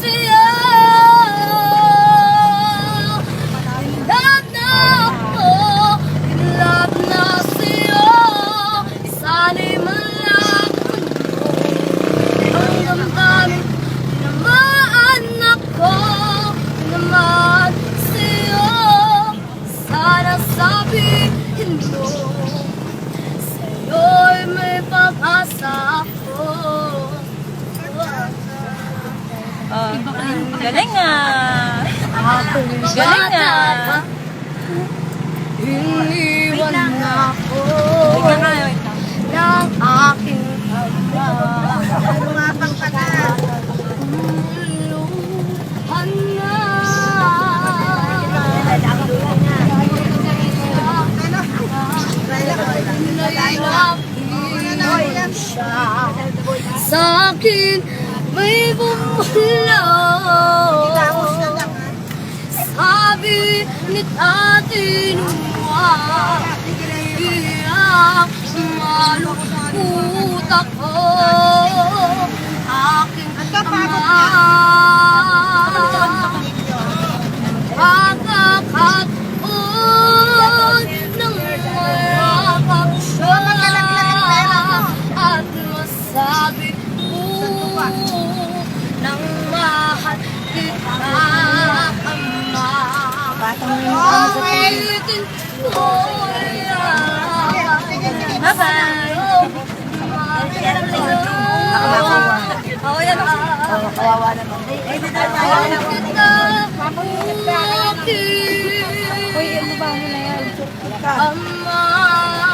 see Galing nga. Galing nga. Iniwan ako Wait lang nga, wait lang. ng aking. Lumapang ka na. Umuluhan na. Sa akin may bumulaw. Sabi ni Tati Nuwa Iyak malungkot ako Aking ama ko Bye-bye. Oo, yan. Kawawa naman. Uy, ano ba? Ano na yan? Ama